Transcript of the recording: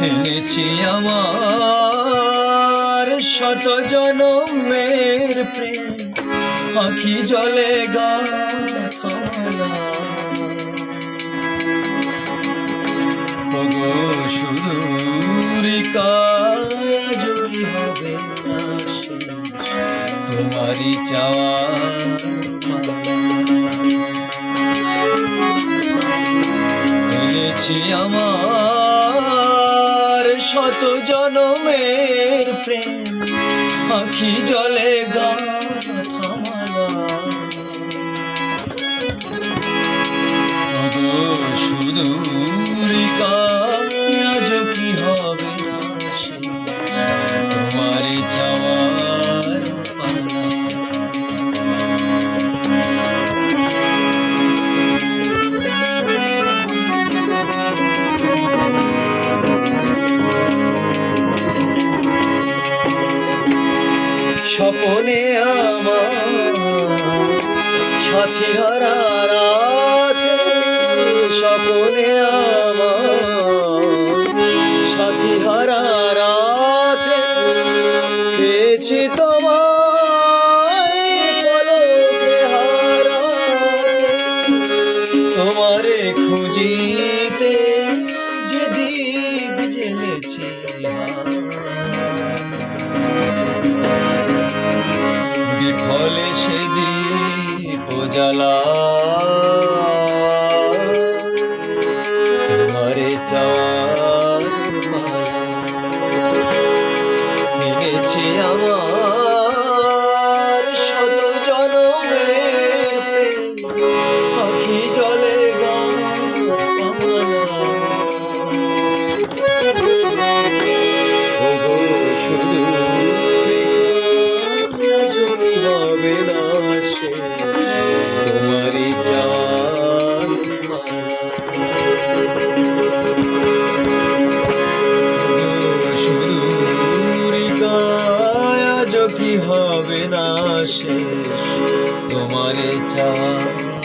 এনেছি আমার শত জনমের প্রেম। আখি জলে হবে তোমারই চাওয়া এনেছি আমার শত জনমের প্রেম আখি জলে গা স্বপনে আমার সাথী রাতে স্বপনে আমার সাথী হারা রাত পেয়েছি তোমায় জ্বালা চাওয়ার এনেছি আমার শত প্রেম, পাখি জলে শুধু হবে না না শেষ তোমারে চাওয়া